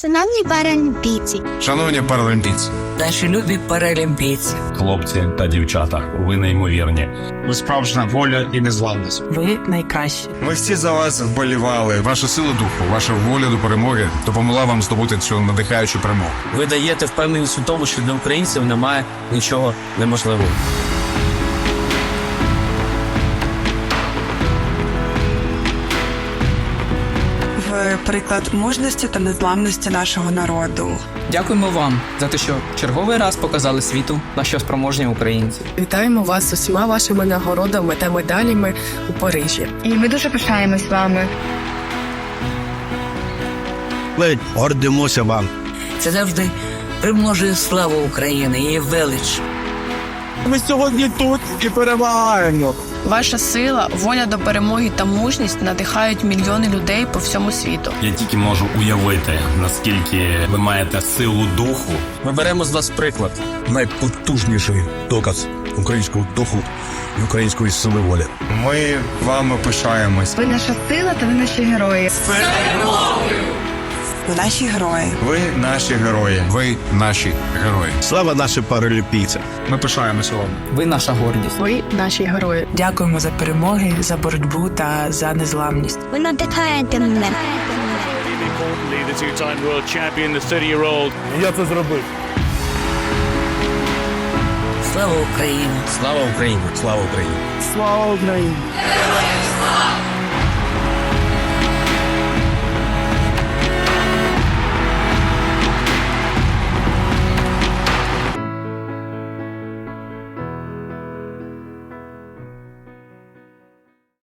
Шановні паралімпійці, Шановні паралімпійці, Наші любі паралімпійці. Хлопці та дівчата, ви неймовірні. Ви справжня воля і незламність. Ви найкращі. Ми всі за вас вболівали. ваша сила духу, ваша воля до перемоги допомогла вам здобути цю надихаючу перемогу. Ви даєте впевненість у тому, що для українців немає нічого неможливого. Приклад мужності та незламності нашого народу. Дякуємо вам за те, що черговий раз показали світу, на що спроможні українці. Вітаємо вас з усіма вашими нагородами та медалями у Парижі. і ми дуже пишаємось вами. Ми гордимося вам. Це завжди примножує славу України, її велич. Ми сьогодні тут і перемагаємо. Ваша сила, воля до перемоги та мужність надихають мільйони людей по всьому світу. Я тільки можу уявити, наскільки ви маєте силу духу. Ми беремо з вас приклад. Найпотужніший доказ українського духу і української сили волі. Ми вами пишаємось. Ви наша сила та ви наші герої. Ви наші герої. Ви наші герої. Ви наші герої. Слава нашим паралімпійцям! Ми пишаємося вами. Ви наша гордість. Ви наші герої. Дякуємо за перемоги, за боротьбу та за незламність. Ви надихаєте мене. Я це зробив. Слава Україні! Слава Україні! Слава Україні! Слава Україні!